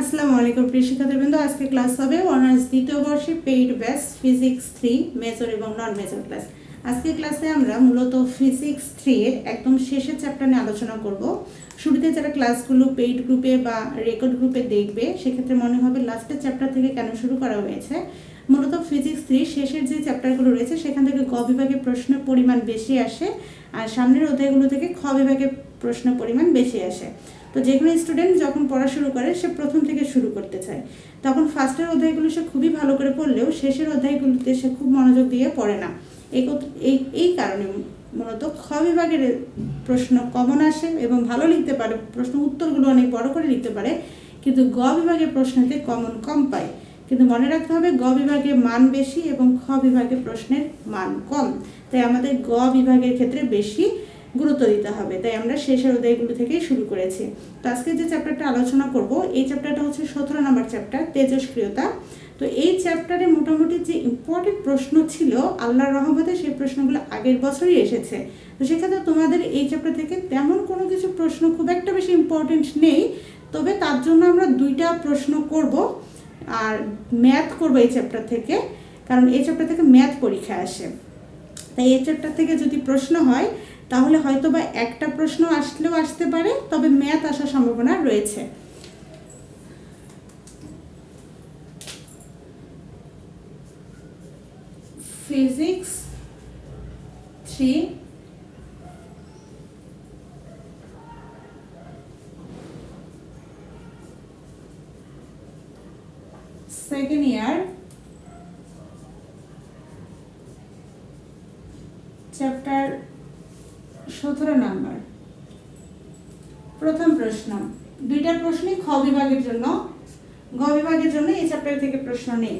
আসসালামু আলাইকুম, প্রিয় শিক্ষার্থীবৃন্দ। আজকে ক্লাস হবে অনার্স দ্বিতীয় বর্ষে paid batch physics three, major এবং নন মেজর ক্লাস আজকে ক্লাসে আমরা মূলত ফিজিক্স থ্রি এর একদম শেষের চ্যাপ্টার নিয়ে আলোচনা করব। শুরুতে যারা ক্লাসগুলো পেইড গ্রুপে বা রেকর্ড গ্রুপে দেখবে, সেক্ষেত্রে মনে হবে লাস্টের চ্যাপ্টার থেকে কেন শুরু করা হয়েছে। মূলত ফিজিক্স থ্রি শেষের যে চ্যাপ্টারগুলো রয়েছে, সেখান থেকে গ বিভাগে প্রশ্নের পরিমাণ বেশি আসে, আর সামনের অধ্যায়গুলো থেকে খ বিভাগে প্রশ্ন পরিমাণ বেশি আসে। তো যে কোনো স্টুডেন্ট যখন পড়া শুরু করে, সে প্রথম থেকে শুরু করতে চায়। তখন ফার্স্টের অধ্যায়গুলো সে খুবই ভালো করে পড়লেও শেষের অধ্যায়গুলোতে সে খুব মনোযোগ দিয়ে পড়ে না। এই এই কারণে মূলত খ বিভাগের প্রশ্ন কমন আসে এবং ভালো লিখতে পারে, প্রশ্ন উত্তরগুলো অনেক বড় করে লিখতে পারে, কিন্তু গ বিভাগের প্রশ্নতে কমন কম পায়। কিন্তু মনে রাখতে হবে, গ বিভাগে মান বেশি এবং খ বিভাগে প্রশ্নের মান কম। তাই আমাদের গ বিভাগের ক্ষেত্রে বেশি গুরুত্ব দিতে হবে। তাই আমরা শেষের অধ্যায়গুলো থেকেই শুরু করেছি। তো আজকে যে চ্যাপ্টারটা আলোচনা করব, এই চ্যাপ্টারটা হচ্ছে সতেরো নম্বর চ্যাপ্টার তেজস্ক্রিয়তা। তো এই চ্যাপ্টারে মোটামুটি যে ইম্পর্টেন্ট প্রশ্ন ছিল, আল্লাহর রহমতে সেই প্রশ্নগুলো আগের বছরই এসেছে। তো সেক্ষেত্রে তোমাদের এই চ্যাপ্টার থেকে তেমন কোনো কিছু প্রশ্ন খুব একটা বেশি ইম্পর্টেন্ট নেই, তবে তার জন্য আমরা দুইটা প্রশ্ন করব আর ম্যাথ করব এই চ্যাপ্টার থেকে, কারণ এই চ্যাপ্টার থেকে ম্যাথ পরীক্ষা আসে। তাই এই চ্যাপ্টার থেকে যদি প্রশ্ন হয় তাহলে হয়তো বা একটা প্রশ্ন আসলেও আসতে পারে, তবে ম্যাথ আসার সম্ভাবনা রয়েছে। Physics three second year chapter সতেরো নাম্বার প্রথম প্রশ্ন দুইটা প্রশ্নই খ বিভাগের জন্য গ বিভাগের জন্য এই চ্যাপ্টার থেকে প্রশ্ন নেই।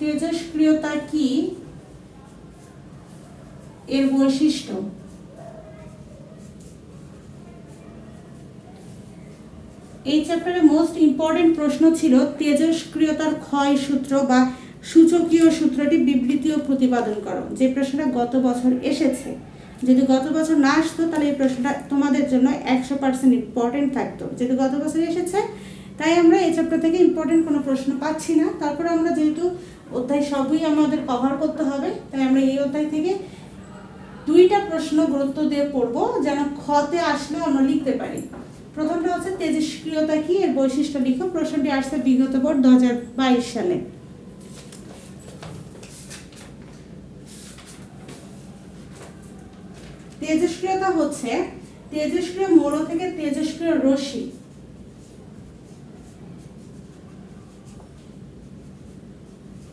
তেজস্ক্রিয়তা কি এর বৈশিষ্ট্য এই চ্যাপ্টারে মোস্ট ইম্পর্টেন্ট প্রশ্ন ছিল তেজস্ক্রিয়তার ক্ষয় সূত্র বা সূচকীয় সূত্রটি বিবৃতি ও প্রতিপাদন করো। যে প্রশ্নটা গত বছর এসেছে। যদি গত বছর না আসতো, তাহলে এই প্রশ্নটা তোমাদের জন্য একশো পার্সেন্ট ইম্পর্টেন্ট থাকতো। যেহেতু গত বছর এসেছে, তাই আমরা এই চ্যাপ্টার থেকে ইম্পর্টেন্ট কোনো প্রশ্ন পাচ্ছি না। তারপর আমরা যেহেতু অধ্যায় সবই আমাদের কভার করতে হবে, তাই আমরা এই অধ্যায় থেকে দুইটা প্রশ্ন গুরুত্ব দিয়ে পড়ব, যেন খতে আসলেও আমরা লিখতে পারি। প্রথমটা হচ্ছে তেজস্ক্রিয়তা কি? এর বৈশিষ্ট্য লিখো। প্রশ্নটি আসছে বিগত বোর্ড দু সালে। তেজস্ক্রিয়তা হচ্ছে তেজস্ক্রিয় মৌল থেকে তেজস্ক্রিয় রশ্মি।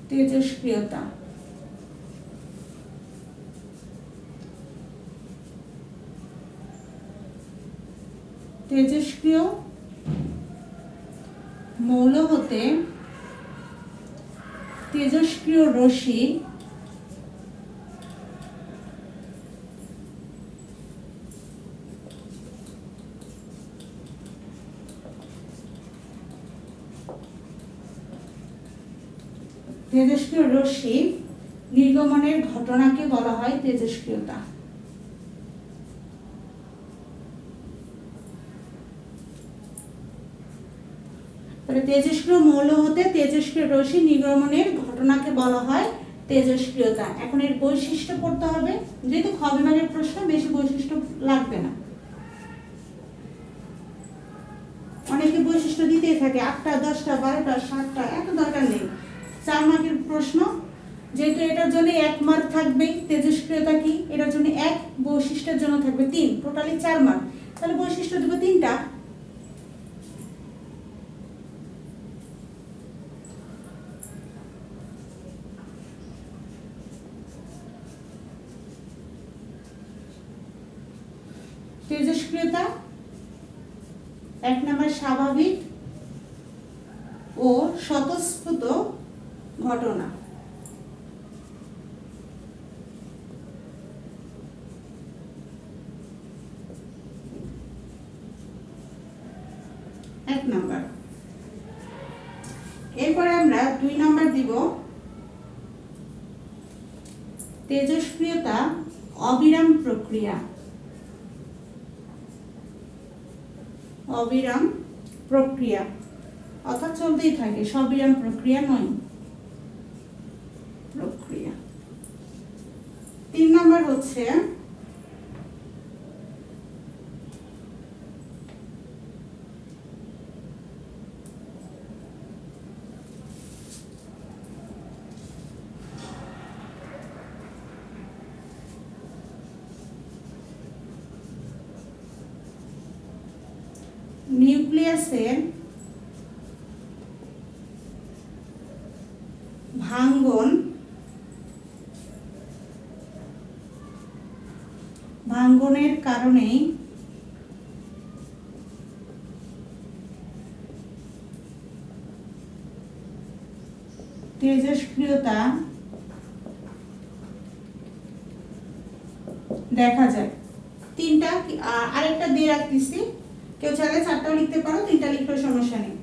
তেজস্ক্রিয়তা তেজস্ক্রিয় মৌল হতে তেজস্ক্রিয় রশ্মি তেজস্ক্রিয় রশ্মি নির্গমনের ঘটনাকে বলা হয় তেজস্ক্রিয়তা তাহলে তেজস্ক্রিয় মৌল হতে তেজস্ক্রিয় রশ্মি নির্গমনের ঘটনাকে বলা হয় তেজস্ক্রিয়তা। এখন এর বৈশিষ্ট্য পড়তে হবে। যেহেতু খ প্রশ্ন, বেশি বৈশিষ্ট্য লাগবে না। অনেকে বৈশিষ্ট্য দিতেই থাকে, আটটা, দশটা, বারোটা, সাতটা, এত দরকার নেই। চার মার্কের প্রশ্ন, যেহেতু এটার জন্য এক মার্ক থাকবে তেজস্ক্রিয়তা কি? এটার জন্য এক বৈশিষ্ট্যের জন্য থাকবে তিন, টোটালি চার মার্ক। তাহলে বৈশিষ্ট্য দেবো তিনটা তেজস্ক্রিয়তা এক নম্বর স্বাভাবিক ও স্বতঃস্ফূর্ত ঘটনা এক নাম্বার এরপরে আমরা দুই নাম্বার দিব। তেজস্ক্রিয়তা, অবিরাম প্রক্রিয়া। অবিরাম প্রক্রিয়া। অর্থাৎ চলতেই থাকে, সবিরাম প্রক্রিয়া নয়। প্রক্রিয়া। তিন নম্বর হচ্ছে নিউক্লিয়াসের ভাঙ্গন ভাঙ্গনের কারণেই তেজস্ক্রিয়তা দেখা যায়। তিনটা আরেকটা দিয়ে রাখতেছি। কেউ চাইলে চারটাও লিখতে পারো, তিনটা লিখলেও সমস্যা নেই।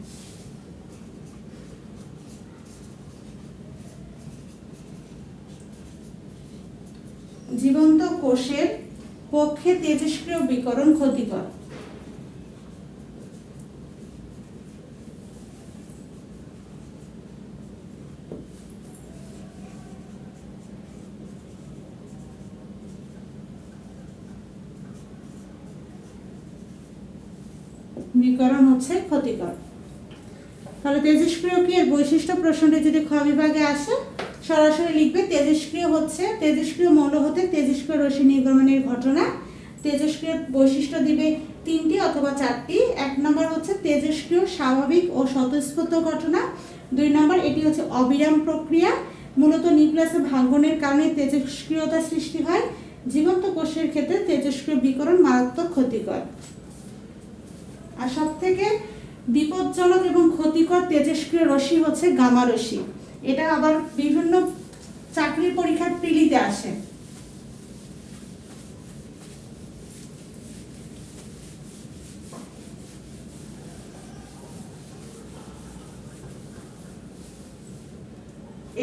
জীবন্ত কোষের পক্ষে তেজস্ক্রিয় বিকরণ ক্ষতিকর। বিকরণ হচ্ছে ক্ষতিকর। তাহলে তেজস্ক্রিয় কি? এর বৈশিষ্ট্য প্রশ্নটি যদি খ বিভাগে আসে সরাসরি লিখবে, তেজস্ক্রিয় হচ্ছে, তেজস্ক্রিয় মৌল হতে তেজস্ক্রিয় রশ্মি নির্গমনের ঘটনা। তেজস্ক্রিয় বৈশিষ্ট্য দিবে তিনটি অথবা চারটি। এক নম্বর হচ্ছে তেজস্ক্রিয় স্বাভাবিক ও স্বতঃস্ফূর্ত ঘটনা। দুই নম্বর, এটি হচ্ছে অবিরাম প্রক্রিয়া। মূলত নিউক্লিয়াসে ভাঙ্গনের কারণে তেজস্ক্রিয়তা সৃষ্টি হয়। জীবন্ত কোষের ক্ষেত্রে তেজস্ক্রিয় বিকরণ মারাত্মক ক্ষতিকর। আর সব থেকে বিপজ্জনক এবং ক্ষতিকর তেজস্ক্রিয় রশ্মি হচ্ছে গামা রশ্মি। এটা আবার বিভিন্ন চাকরির পরীক্ষার প্রিলিতে আসে।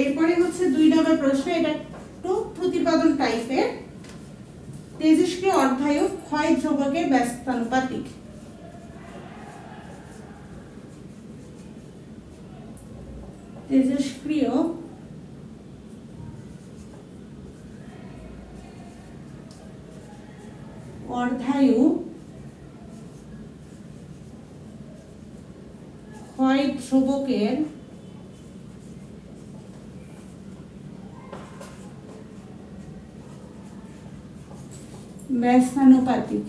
এরপরে হচ্ছে দুই নম্বর প্রশ্ন, এটা একটু প্রতিপাদন টাইপের তেজস্ক্রিয় অর্ধায়ু ক্ষয় ধ্রুবকের ব্যস্তানুপাতিক। তেজস্ক্রিয় অর্ধায়ু ক্ষয় ধ্রুবকের। ব্যস্তানুপাতিক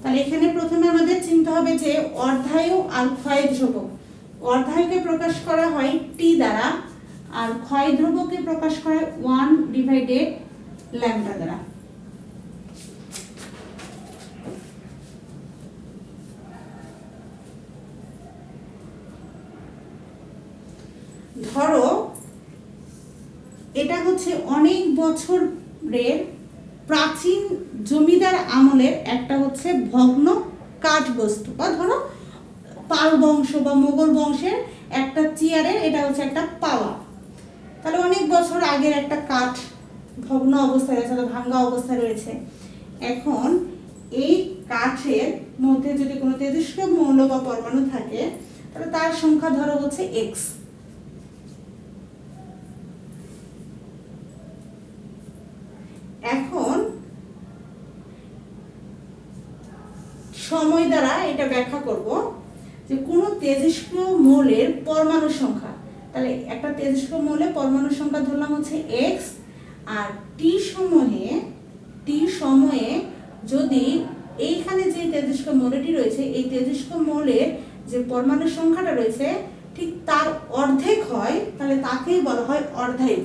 তাহলে এখানে প্রথমে আমাদের যে অর্ধায়ু আর ক্ষয় ধ্রুবক। অর্ধায়ুকে প্রকাশ করা হয় টি দ্বারা, আর ক্ষয় ধ্রুবকে প্রকাশ করা হয় ওয়ান ডিভাইডেড ল্যামডা দ্বারা। ধরো, এটা হচ্ছে অনেক বছরের প্রাচীন জমিদার আমলের, একটা হচ্ছে ভগ্ন কাঠ বস্তু বা ধরো পাল বংশ বা মোগল বংশের একটা চেয়ারের এটা হচ্ছে একটা পালা। তাহলে অনেক বছর আগের একটা কাঠ ভগ্ন অবস্থায় রয়েছে ভাঙ্গা অবস্থায় রয়েছে। এখন এই কাঠের মধ্যে যদি কোনো তেজস্ক্রিয় মৌল বা পরমাণু থাকে, তাহলে তার সংখ্যা ধরো হচ্ছে এক্স এখন সময় দ্বারা এটা ব্যাখ্যা করব যে কোনো তেজস্ক্রিয় মৌলের পরমাণু সংখ্যা তাহলে একটা তেজস্ক্রিয় মৌলের পরমাণু সংখ্যা ধরলাম হচ্ছে এক্স আর টি সময়ে টি সময়ে যদি এইখানে যে তেজস্ক্রিয় মৌলটি রয়েছে, এই তেজস্ক্রিয় মৌলের যে পরমাণু সংখ্যাটা রয়েছে, ঠিক তার অর্ধেক হয়, তাহলে তাকেই বলা হয় অর্ধায়ু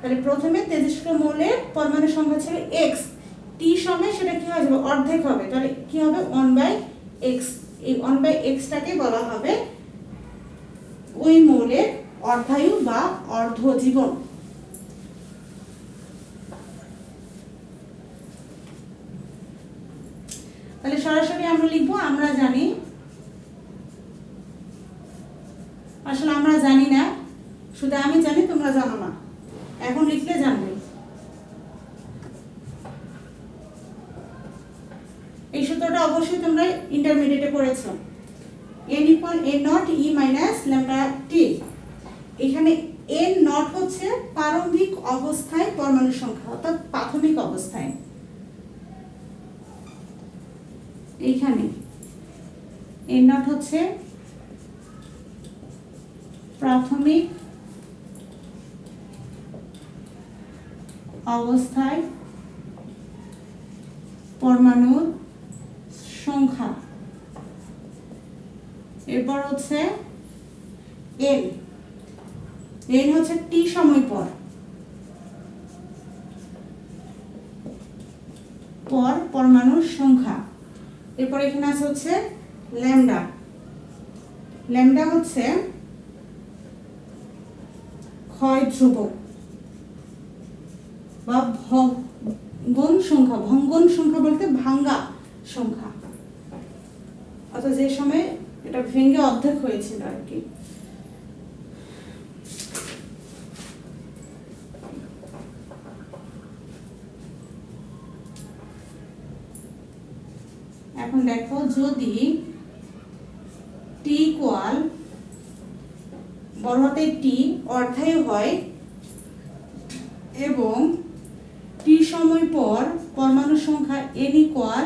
তাহলে প্রথমে তেজস্ক্রিয় মৌলের পরমাণু সংখ্যা ছিল এক্স টি সময় সেটা কি হয়ে যাবে? অর্ধেক হবে। তাহলে কি হবে? ওয়ান বাই এক্স এই ওয়ান বাই এক্সটাকে বলা হবে ওই মৌলের অর্ধায়ু বা অর্ধ জীবন তাহলে সরাসরি আমরা লিখব, আমরা জানি। আসলে আমরা জানি না, শুধু আমি জানি, তোমরা জানো না। এখন লিখলে জানবে। এই সূত্রটা অবশ্যই তোমরা ইন্টারমিডিয়েটে পড়েছো N equal A not E minus lambda T এখানে এন নট হচ্ছে প্রারম্ভিক অবস্থায় পরমাণু সংখ্যা, অর্থাৎ প্রাথমিক অবস্থায়। এইখানে এন নট হচ্ছে প্রাথমিক অবস্থায় পরমাণুর সংখ্যা। এরপর হচ্ছে এন এন হচ্ছে টি সময় পর। পর, পরমাণুর সংখ্যা। এরপর এখানে আছে হচ্ছে ল্যামডা। ল্যামডা হচ্ছে ক্ষয় ধ্রুবক বা ভঙ্গন সংখ্যা। ভঙ্গন সংখ্যা বলতে ভাঙ্গা সংখ্যা। অর্থাৎ যে সময় এটা ভেঙে অর্ধেক হয়েছিল আর কি এখন দেখো যদি টি ইকুয়াল বড় টি অর্ধায়ু হয় এবং টি সময় পর পরমাণু সংখ্যা এন ইকুয়াল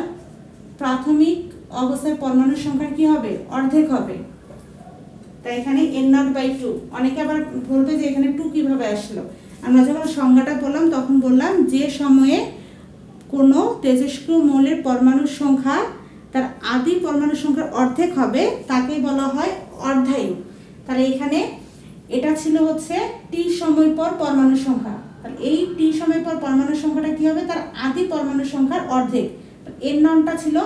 প্রাথমিক অবস্থায় পরমাণুর সংখ্যা কি হবে? অর্ধেক হবে। তাই এখানে এন নট বাই টু অনেকে আবার বলবে যে এখানে টু কীভাবে আসলো? আমরা যখন সংজ্ঞাটা বললাম, তখন বললাম যে সময়ে কোনো তেজস্ক্রিয় মৌলের পরমাণুর সংখ্যা তার আদি পরমাণু সংখ্যার অর্ধেক হবে তাকে বলা হয় অর্ধায়ু। তাহলে এখানে এটা ছিল হচ্ছে টি সময় পর পরমাণু সংখ্যা। তাহলে এই টি সময় পর পরমাণু সংখ্যাটা কি হবে? তার আদি পরমাণু সংখ্যার অর্ধেক। এর নামটা ছিল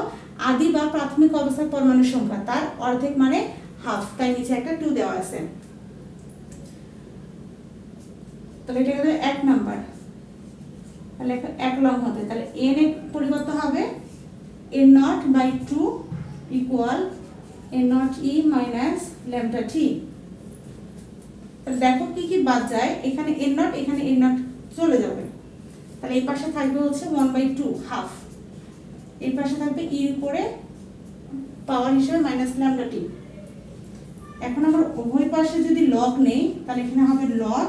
আদি বা প্রাথমিক অবস্থার পরমাণু সংখ্যা। তার অর্ধেক মানে হাফ তাই নিচে একটা টু দেওয়া আছে। তাহলে এটা এক নাম্বার। তাহলে এক লং হতে তাহলে এন এর পরিবর্তন হবে not by two equal A not E minus lambda T তাহলে দেখো কি কি বাদ যায়? এখানে এন নট এখানে এন নট চলে যাবে। তাহলে এই পাশে থাকবে হচ্ছে ওয়ান বাই টু হাফ এই পাশে থাকবে ই করে পাওয়ার হিসেবে মাইনাস ল্যামডা টি এখন আমরা উভয় পাশে যদি লগ নেই, তাহলে এখানে হবে লগ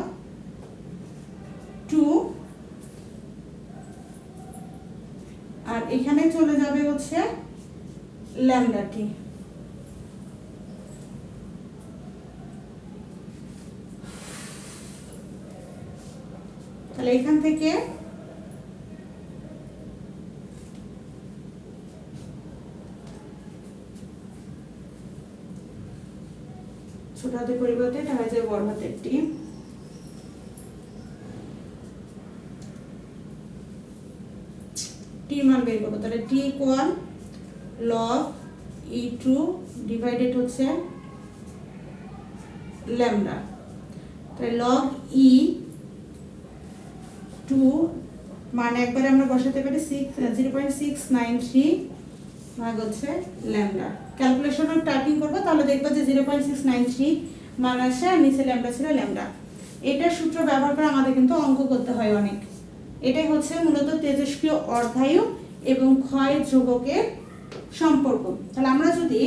টু আর এখানে চলে যাবে হচ্ছে ল্যামডা টি। তাহলে এখান থেকে ছোট পরিবর্তে হয়ে যায় বড় হাতের টি মান বের করব তাহলে T equal log E two divided হচ্ছে ল্যামডা। তাহলে লগ ই টু মানে একবারে আমরা বসাতে পারি six zero point six nine three ভাগ হচ্ছে ল্যামডা। ক্যালকুলেশনের টাইপিং করব, তাহলে দেখব যে zero point six nine three মান আসে আর নিচে ল্যামডা ছিল ল্যামডা। এটার সূত্র ব্যবহার করে আমাদের কিন্তু অঙ্ক করতে হয় অনেক। এটাই হচ্ছে মূলত তেজস্ক্রিয় অর্ধায়ু এবং ক্ষয় ধ্রুবকের সম্পর্ক। তাহলে আমরা যদি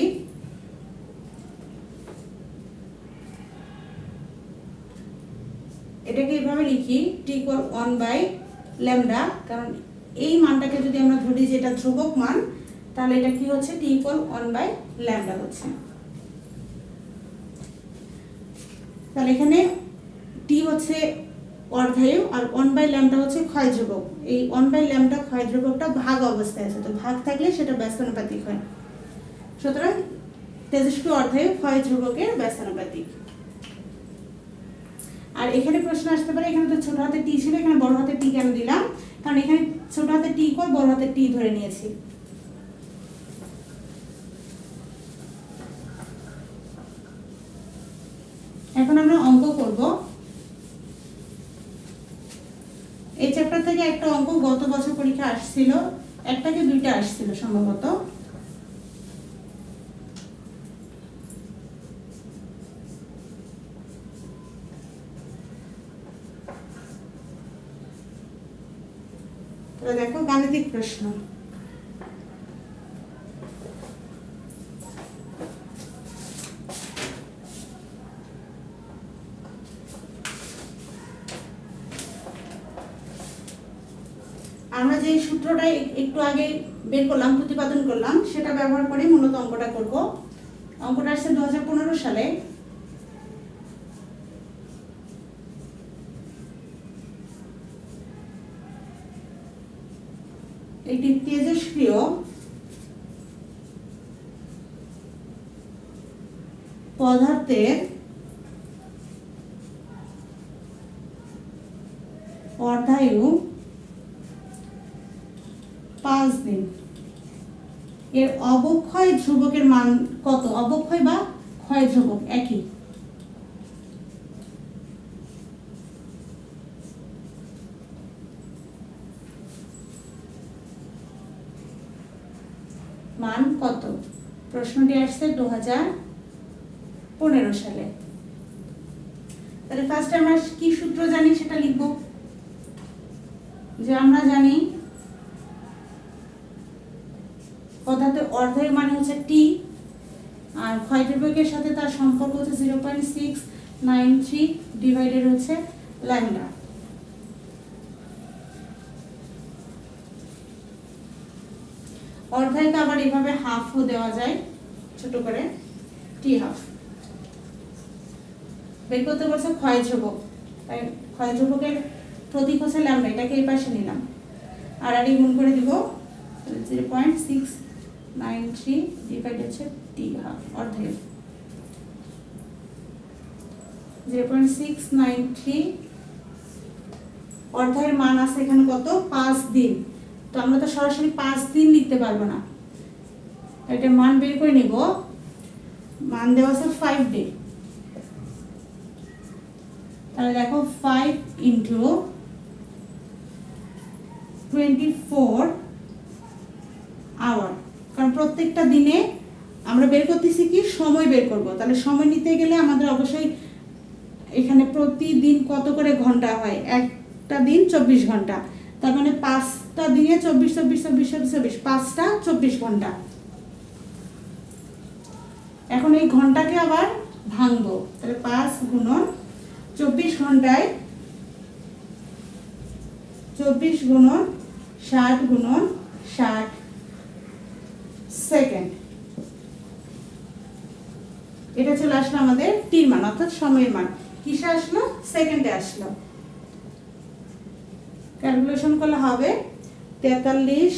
এটাকে এভাবে লিখি টি ওয়ান বাই ল্যামডা কারণ এই মানটাকে যদি আমরা ধরি যে এটা ধ্রুবক মান, তাহলে এটা কি হচ্ছে? টি ওয়ান বাই ল্যামডা হচ্ছে। তাহলে এখানে টি হচ্ছে অর্ধায়ু আর ওয়ান বাই ল্যামডা হচ্ছে ক্ষয় ধ্রুবক। এই ওয়ান বাই ল্যামডা ক্ষয় ধ্রুবকটা ভাগ অবস্থায় আছে, তো ভাগ থাকলে সেটা ব্যস্তানুপাতিক হয়। সুতরাং তেজস্ক্রিয় অর্ধায়ু ক্ষয় ধ্রুবকের ব্যস্তানুপাতিক। আর এখানে প্রশ্ন আসতে পারে, এখানে তো ছোট হাতে টি ছিল, এখানে বড় হাতে টি কেন দিলাম? কারণ এখানে ছোট হাতে টি কর বড় হাতে টি ধরে নিয়েছি। একটা অঙ্ক গত বছর পরীক্ষা আসছিল একটা কি দুইটা আসছিল সম্ভবত। দেখো গাণিতিক প্রশ্ন। আমরা যে সূত্রটা একটু আগে বের করলাম, প্রতিপাদন করলাম, সেটা ব্যবহার করে মূলত অঙ্কটা করব। অঙ্কটা আসছে দু হাজার পনেরো সালে। একটি তেজস্ক্রিয় পদার্থের অর্ধায়ু পাঁচ দিন এর অবক্ষয় ধ্রুবকের মান কত? অবক্ষয় বা ক্ষয় ধ্রুবক, একই। মান কত? প্রশ্নটি আসছে দু হাজার পনেরো সালে। তাহলে ফার্স্ট আমরা কি সূত্র জানি সেটা লিখব? যে আমরা জানি পদার্থের অর্ধের মানে হচ্ছে টি আর ক্ষয়দ্রব্যকের সাথে তার সম্পর্ক হচ্ছে zero point six nine three divided হচ্ছে ল্যামডা অর্ধায়কে আবার এভাবে হাফও দেওয়া যায়, ছোট করে টি হাফ বের করতে বলছে ক্ষয় ধ্রুবক। তাই ক্ষয় ধ্রুবকের প্রতীক হচ্ছে ল্যামডা এটাকে এই পাশে নিলাম। আর আর গুণ করে দিব zero point six nine three divide হচ্ছে টি হাফ অর্ধেক। Zero point six nine three অর্ধের মান আছে এখানে কত? পাঁচ দিন। তো আমরা তো সরাসরি পাঁচ দিন লিখতে পারব না। এটা মান বের করে নিব। মান দেওয়া আছে ফাইভ ডে তাহলে দেখো five into twenty four hour প্রত্যেকটা দিনে আমরা বের করতেছি কি? সময় বের করব। তাহলে সময় নিতে গেলে আমাদের অবশ্যই এখানে প্রতিদিন কত করে ঘণ্টা হয়? একটা দিন চব্বিশ ঘণ্টা। তার মানে পাঁচটা দিনে চব্বিশ চব্বিশ চব্বিশ চব্বিশ চব্বিশ। পাঁচটা, চব্বিশ ঘণ্টা। এখন এই ঘন্টাকে আবার ভাঙবো। তাহলে পাঁচ গুণন চব্বিশ ঘন্টায় চব্বিশ গুণন ষাট গুণন ষাট। সেকেন্ড এটা চলে আসলো আমাদের টির মান, অর্থাৎ সময়ের মান। কিসে আসলো? সেকেন্ডে আসলো। ক্যালকুলেশন করলে হবে তেতাল্লিশ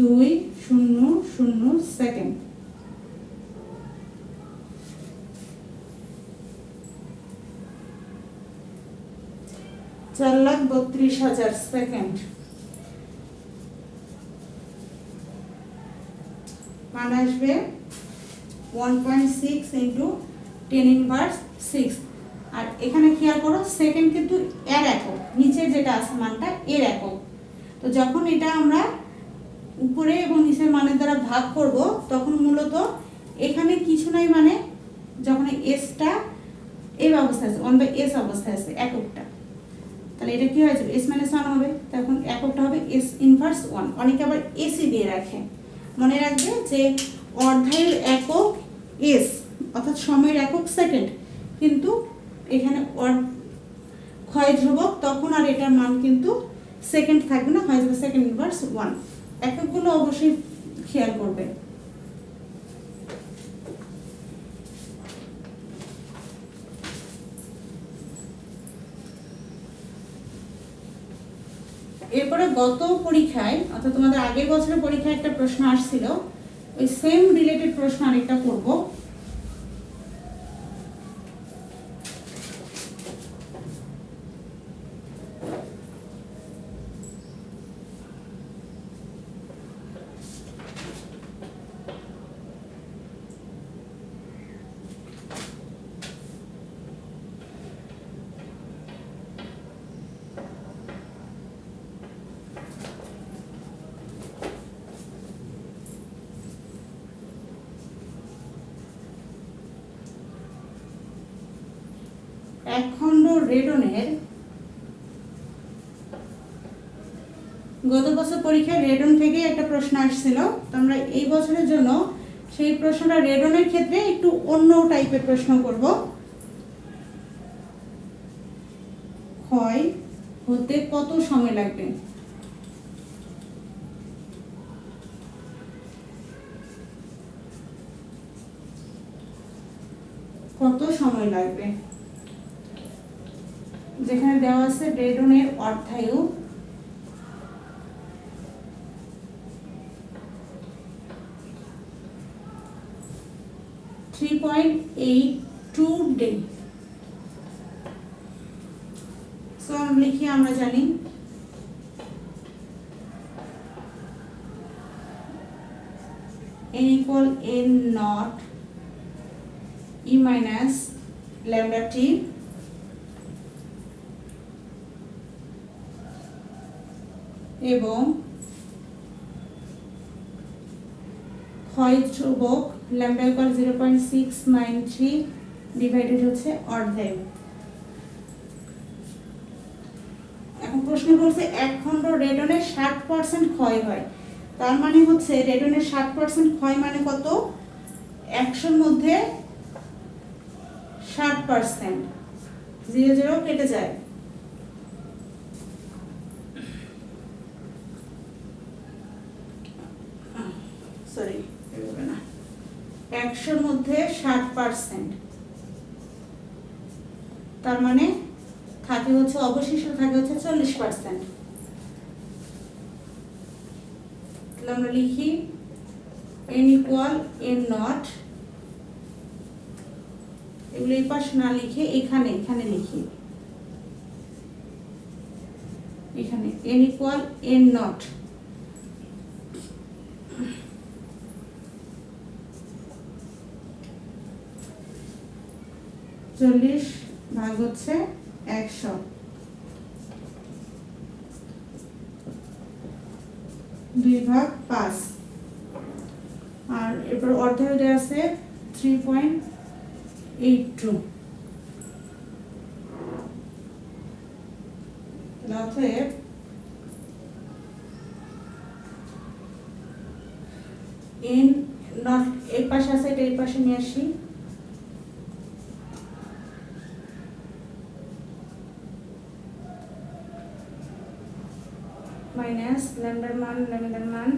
দুই শূন্য শূন্য সেকেন্ড চার লাখ বত্রিশ হাজার সেকেন্ড মান আসবে one point six into ten inverse six আর এখানে খেয়াল করো সেকেন্ড কিন্তু এর একক নিচে যেটা আছে মানটা এর একক। তো যখন এটা আমরা উপরে এবং নিচের মানের দ্বারা ভাগ করব, তখন মূলত এখানে কিছু নাই মানে যখন এসটা এই অবস্থায় আছে ওয়ান বাই এস অবস্থায় আছে, এককটা। তাহলে এটা কী হয়ে যাবে এস মাইনাস ওয়ান হবে, তখন এককটা হবে এস ইনভার্স ওয়ান অনেকে আবার এসি দিয়ে রাখে। মনে রাখবে যে অর্ধায়ের একক এস অর্থাৎ সময়ের একক সেকেন্ড কিন্তু এখানে ক্ষয় ধ্রুবক, তখন আর এটার মান কিন্তু সেকেন্ড থাকবে না হয়ে যাবে সেকেন্ড ইনভার্স ওয়ান এককগুলো অবশ্যই খেয়াল করবে এরপরে গত পরীক্ষায়, অর্থাৎ তোমাদের আগের বছরের পরীক্ষায় একটা প্রশ্ন আসছিল, ওই সেম রিলেটেড প্রশ্ন আরেকটা করব। একখণ্ড রেডনের গত বছর পরীক্ষায় রেডন থেকে একটা প্রশ্ন আসছিল। তো আমরা এই বছরের জন্য সেই প্রশ্নটা রেডনের ক্ষেত্রে একটু অন্য টাইপের প্রশ্ন করব। ক্ষয় হতে কত সময় লাগবে? কত সময় লাগবে? যেখানে দেওয়া আছে রেডনের অর্ধায়ু three point eight two day so লিখি, আমরা জানি। n equal n not e minus lambda এবং ক্ষয় ধ্রুবক lambda equal zero point six nine three divided হচ্ছে অর্ধেক। এখন প্রশ্ন বলছে এক খণ্ড রেডনের ষাট পার্সেন্ট ক্ষয় হয়, তার মানে হচ্ছে রেডনের ষাট পার্সেন্ট ক্ষয় মানে কত? একশোর মধ্যে ষাট পার্সেন্ট জিরো জিরো কেটে যায়। সরি একশোর মধ্যে ষাট পার্সেন্ট তার মানে থাকে হচ্ছে, অবশিষ্ট থাকে হচ্ছে চল্লিশ পার্সেন্ট তাহলে আমরা লিখি এন ইকুয়াল এন নট এগুলো এই পাশে না লিখে এখানে এখানে লিখি। এখানে এন ইকুয়াল এন নট চল্লিশ ভাগ হচ্ছে একশো। দুই ভাগ পাঁচ। আর এরপর দেওয়া আছে থ্রি পয়েন্ট এইট টু অতএব এন নট এই পাশে আছে, এটা এই পাশে নিয়ে আসি। মাইনাস ল্যামডার মান ল্যামডার মান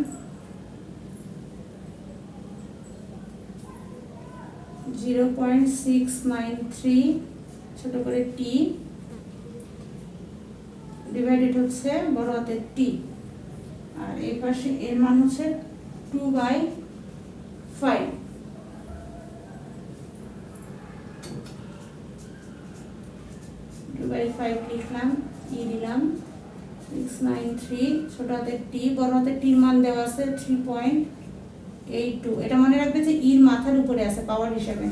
zero point six nine three ছোটো করে টি ডিভাইডেড হচ্ছে বড় হাতের টি আর এই পাশে এর মান হচ্ছে two by five two by five লিখলাম ই দিলাম। সিক্স নাইন থ্রি ছোটো টি বড় টির মান দেওয়া আছে থ্রি পয়েন্ট এইট টু এটা মনে রাখবে যে ইর মাথার উপরে আছে পাওয়ার হিসাবে।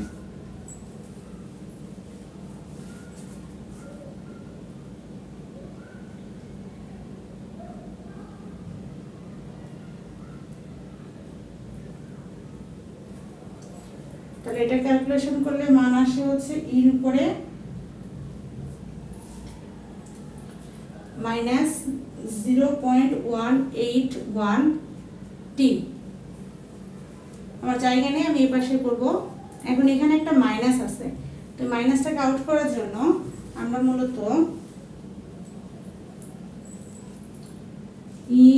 এটা ক্যালকুলেশন করলে মান আসে হচ্ছে ইর উপরে minus zero point one eight one T আমার জায়গা নেই, আমি এই পাশে করব। এখন এখানে একটা মাইনাস আছে। তো মাইনাসটাকে আউট করার জন্য আমরা মূলত E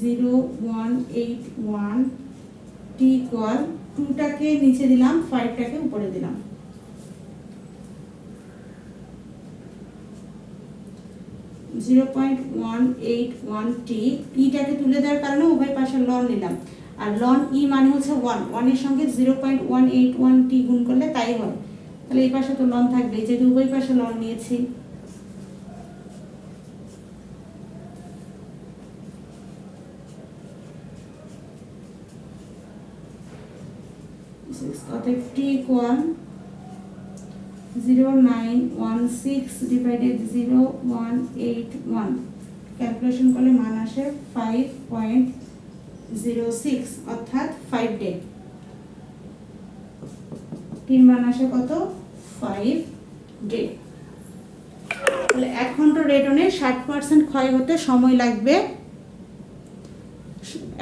zero one eight one T equal টুটাকে নিচে দিলাম ফাইভটাকে উপরে দিলাম। Zero point one eight one T ইটাকে তুলে দেওয়ার কারণে উভয় পাশে লন নিলাম। আর লন ই মানে হচ্ছে ওয়ান ওয়ানের সঙ্গে zero point one eight one T গুণ করলে তাই হয়। তাহলে এই পাশে তো লন থাকবে যেহেতু উভয় পাশে লন নিয়েছি। অতএব T equal zero nine one six divided zero one eight one calculation করলে মান আসে ফাইভ পয়েন্ট জিরো সিক্স অর্থাৎ ফাইভ ডে তিন মান আসে কত? ফাইভ ডে তাহলে এক ঘণ্টা রেটনে ষাট পার্সেন্ট ক্ষয় হতে সময় লাগবে।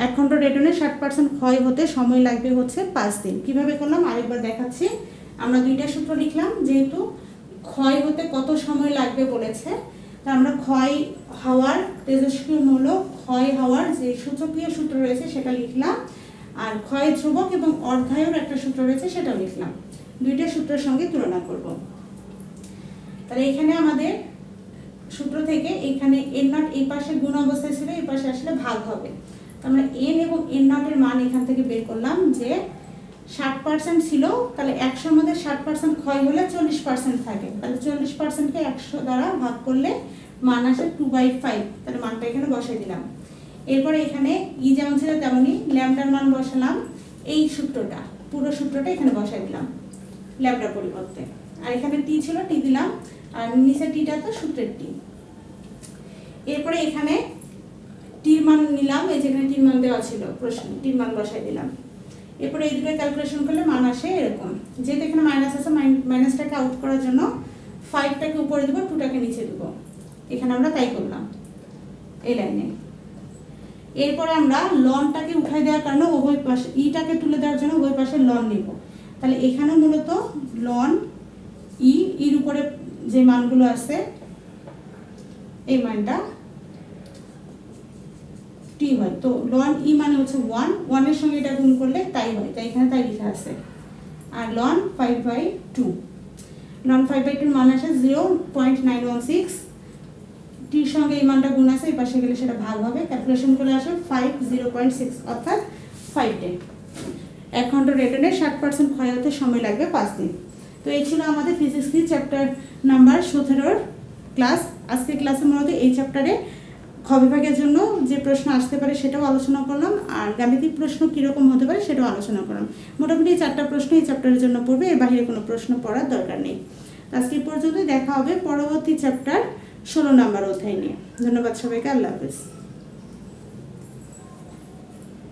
এক ঘণ্টা রেটনে ষাট পার্সেন্ট ক্ষয় হতে সময় লাগবে হচ্ছে পাঁচ দিন। কীভাবে করলাম? আরেকবার দেখাচ্ছি। আমরা দুইটা সূত্র লিখলাম, যেহেতু ক্ষয় হতে কত সময় লাগবে বলেছে, তা আমরা ক্ষয় হওয়ার তেজস্ক্রিয় মূল্য ক্ষয় হওয়ার যে সূচকীয় সূত্র রয়েছে সেটা লিখলাম, আর ক্ষয় ধ্রুবক এবং অর্ধায়ুর একটা সূত্র রয়েছে সেটাও লিখলাম। দুইটা সূত্রের সঙ্গে তুলনা করব। তাহলে এখানে আমাদের সূত্র থেকে এখানে এন নট এই পাশে গুণ অবস্থায় ছিল, এই পাশে আসলে ভাগ হবে। তো আমরা এন এবং এন নটের মান এখান থেকে বের করলাম যে ষাট পার্সেন্ট ছিল, তাহলে একশোর মধ্যে ষাট পার্সেন্ট ক্ষয় হলে চল্লিশ পার্সেন্ট থাকে। তাহলে চল্লিশ পার্সেন্টকে একশো দ্বারা ভাগ করলে মান আসে টু বাই ফাইভ তাহলে মানটা এখানে বসাই দিলাম। এরপরে এখানে ই যেমন ছিল তেমনই ল্যামডার মান বসালাম, এই সূত্রটা, পুরো সূত্রটা এখানে বসাই দিলাম ল্যামডার পরিবর্তে। আর এখানে টি ছিল টি দিলাম, আর নিচে টিটা তো সূত্রের টি এরপরে এখানে টির মান নিলাম, এই যেখানে টির মান দেওয়া ছিল, প্রশ্ন টির মান বসাই দিলাম। এরপরে এই দুটো ক্যালকুলেশন করলে মান আসে এরকম। যেহেতু এখানে মাইনাস আছে মাইনাসটাকে আউট করার জন্য ফাইভটাকে উপরে দেবো টুটাকে নিচে দেবো। এখানে আমরা তাই করলাম, এই লাইনে এরপরে আমরা লনটাকে উঠাই দেওয়ার কারণে উভয় পাশে ইটাকে তুলে দেওয়ার জন্য উভয় পাশে লন নিব। তাহলে এখানে মূলত লন ই ইর উপরে যে মানগুলো আছে, এই মানটা টি হয়। তো লন ই মানে হচ্ছে ওয়ান ওয়ানের সঙ্গে এটা গুণ করলে তাই হয়। তাই এখানে তাই লেখা আছে। আর লন ফাইভ বাই টু লন ফাইভ বাই টুর মান আসে zero point nine one six টির সঙ্গে এই মানটা গুণ আছে এই গেলে সেটা ভাগ হবে। ক্যালকুলেশন করে আসে ফাইভ জিরো পয়েন্ট সিক্স অর্থাৎ ফাইভ টেন এক ঘণ্টা রেটনে ষাট পার্সেন্ট ক্ষয় হতে সময় লাগবে পাঁচ দিন। তো এই ছিল আমাদের ফিজিক্স চ্যাপ্টার নাম্বার সতেরোর ক্লাস আজকের ক্লাসে মূলত এই চ্যাপ্টারে খ বিভাগের জন্য যে প্রশ্ন আসতে পারে সেটাও আলোচনা করলাম, আর গাণিতিক প্রশ্ন কীরকম হতে পারে সেটাও আলোচনা করলাম। মোটামুটি চারটা প্রশ্ন এই চ্যাপ্টারের জন্য পড়বে, এর বাহিরে কোনো প্রশ্ন পড়ার দরকার নেই। আজকে পর্যন্তই দেখা হবে পরবর্তী চ্যাপ্টার ষোলো নম্বর অধ্যায় নিয়ে। ধন্যবাদ সবাইকে, আল্লাহ হাফেজ।